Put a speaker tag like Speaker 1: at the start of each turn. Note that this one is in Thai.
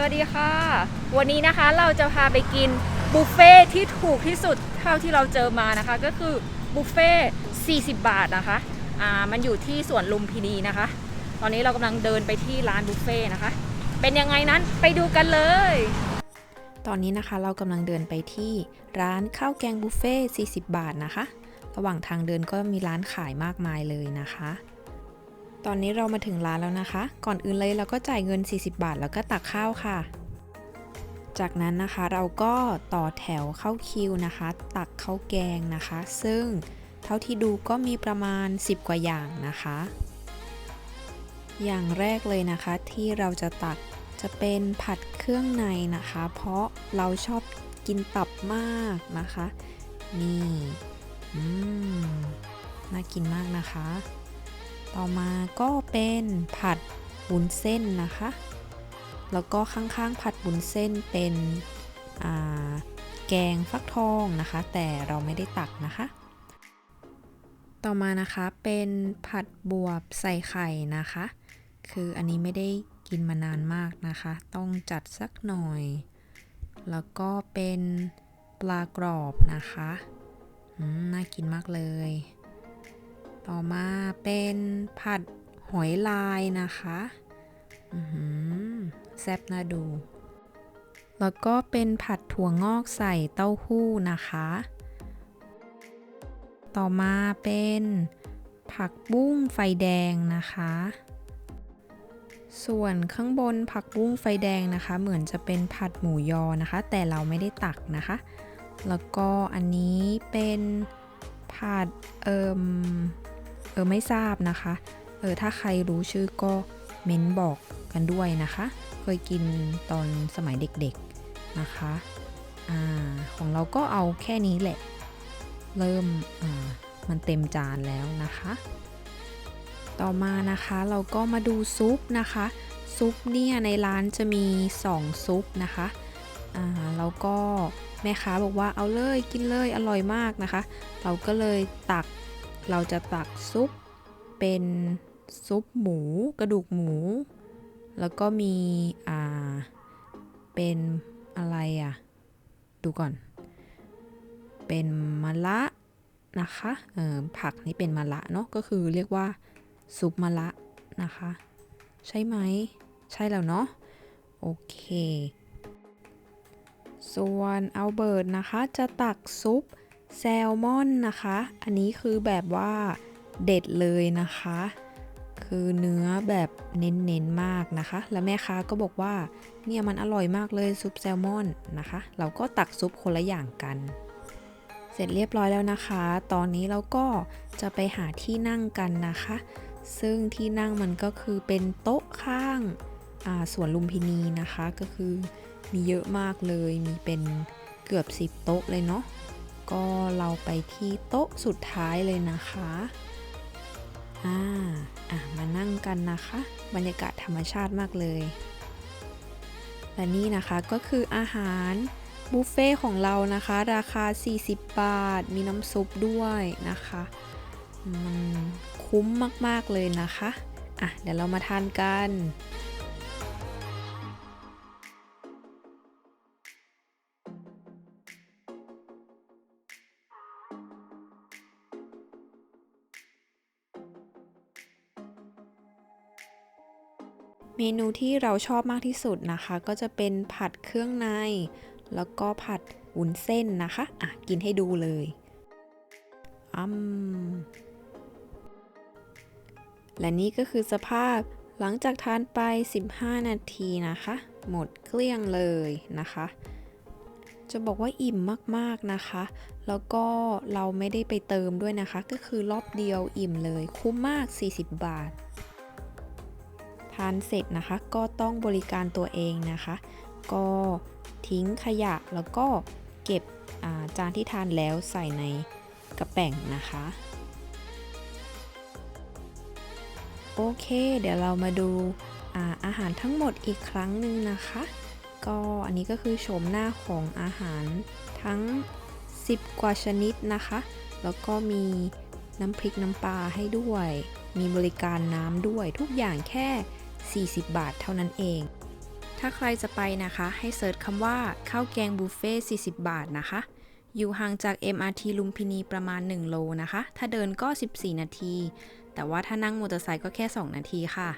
Speaker 1: สวัสดีค่ะ วันนี้นะคะเราจะพาไปกินบุฟเฟ่ที่ถูกที่สุดเท่าที่เราเจอมานะคะ ก็คือบุฟเฟ่40 บาทนะคะ อ่า มันอยู่ที่สวนลุมพินีนะคะ ตอนนี้เรากำลังเดินไปที่ร้านบุฟเฟ่นะคะ เป็นยังไงนั้นไปดูกันเลย
Speaker 2: ตอนนี้นะคะเรากำลังเดินไปที่ร้านข้าวแกงบุฟเฟ่40 บาทนะคะ ระหว่างทางเดินก็มีร้านขายมากมายเลยนะคะ ตอนนี้เรามาถึงร้านแล้วนะคะ ก่อนอื่นเลยเราก็จ่ายเงิน 40 บาทแล้วก็ตักข้าวค่ะ จากนั้นนะคะเราก็ต่อแถวเข้าคิวนะคะ ตักข้าวแกงนะคะ ซึ่งเท่าที่ดูก็มีประมาณ 10 กว่าอย่างนะคะ อย่างแรกเลยนะคะที่เราจะตักจะเป็นผัดเครื่องในนะคะ เพราะเราชอบกินตับมากนะคะ นี่ อืม น่ากินมากนะคะ ต่อมาก็เป็นผัดบุนเส้นนะคะ แล้วก็ข้างๆผัดบุนเส้นเป็นแกงฟักทองนะคะ แต่เราไม่ได้ตักนะคะ ต่อมานะคะเป็นผัดบวบใส่ไข่นะคะ คืออันนี้ไม่ได้กินมานานมากนะคะ ต้องจัดสักหน่อย แล้วก็เป็นปลากรอบนะคะน่ากินมากเลย ต่อมาเป็นผัดหอยลายนะคะอือหือแซ่บน่าดู แล้วก็เป็นผัดถั่วงอกใส่เต้าหู้นะคะ ต่อมาเป็นผักบุ้งไฟแดงนะคะ ส่วนข้างบนผักบุ้งไฟแดงนะคะ เหมือนจะเป็นผัดหมูยอนะคะ แต่เราไม่ได้ตักนะคะ แล้วก็อันนี้เป็นผัดเอิม ออไม่ทราบนะคะ เออถ้าใครรู้ชื่อก็เม้นบอกกันด้วยนะคะ เคยกินตอนสมัยเด็กๆนะคะอ่าของเราก็เอาแค่นี้แหละ เริ่มอ่ามันเต็มจานแล้วนะคะ ต่อมานะคะเราก็มาดูซุปนะคะ ซุปเนี่ยในร้านจะมี 2 ซุปนะคะอ่าแล้วก็แม่ค้าบอกว่าเอาเลยกินเลยอร่อยมากนะคะ เราก็เลยตัก เราจะตักซุปเป็นซุปหมูกระดูกหมู แล้วก็มีอ่าเป็นอะไรอะ ดูก่อน เป็นมะละนะคะเออผักนี่เป็นมะละเนาะก็คือเรียกว่าซุปมะละนะคะ ใช่ไหม ใช่แล้วเนาะโอเค ส่วนเอาเบิร์ดนะคะจะตักซุป แซลมอนนะคะ อันนี้คือแบบว่าเด็ดเลยนะคะ คือเนื้อแบบเน้นๆมากนะคะ แล้วแม่ค้าก็บอกว่าเนี่ยมันอร่อยมากเลยซุปแซลมอนนะคะ เราก็ตักซุปคนละอย่างกัน เสร็จเรียบร้อยแล้วนะคะ ตอนนี้เราก็จะไปหาที่นั่งกันนะคะ ซึ่งที่นั่งมันก็คือเป็นโต๊ะข้างาสวนลุมพินีนะคะ ก็คือมีเยอะมากเลย มีเป็นเกือบ 10 โต๊ะเลยเนาะ ก็เราไปที่โต๊ะสุดท้ายเลยนะคะอ่าอะมานั่งกันนะคะ บรรยากาศธรรมชาติมากเลย และนี่นะคะก็คืออาหารบุฟเฟ่ของเรานะคะ ราคา 40 บาท มีน้ำซุปด้วยนะคะ มันคุ้มมาก ๆ เลยนะคะ อะ เดี๋ยวเรามาทานกัน เมนูที่เราชอบมากที่สุดนะคะ ก็จะเป็นผัดเครื่องใน แล้วก็ผัดวุ้นเส้นนะคะอะกินให้ดูเลยอืมและนี่ก็คือสภาพหลังจากทานไป 15 นาทีนะคะ หมดเกลี้ยงเลยนะคะ จะบอกว่าอิ่มมากๆนะคะ แล้วก็เราไม่ได้ไปเติมด้วยนะคะ ก็คือรอบเดียวอิ่มเลย คุ้มมาก 40 บาททานเสร็จนะคะ ก็ต้องบริการตัวเองนะคะ ก็ทิ้งขยะแล้วก็เก็บาจานที่ทานแล้วใส่ในกระแป่งนะคะ โอเค เดี๋ยวเรามาดูอาอาหารทั้งหมดอีกครั้งหนึ่งนะคะ ก็อันนี้ก็คือโฉมหน้าของอาหารทั้ง 10 กว่าชนิดนะคะ แล้วก็มีน้ำพริกน้ำปลาให้ด้วย มีบริการน้ำด้วยทุกอย่างแค่ 40 บาทเท่านั้นเอง ถ้าใครจะไปนะคะ ให้เซิร์ชคำว่าข้าวแกงบุฟเฟ่40 บาทนะคะ อยู่ห่างจาก MRT ลุมพินีประมาณ 1 โลนะคะ ถ้าเดินก็ 14 นาที แต่ว่าถ้านั่งมอเตอร์ไซค์ก็แค่ 2 นาทีค่ะ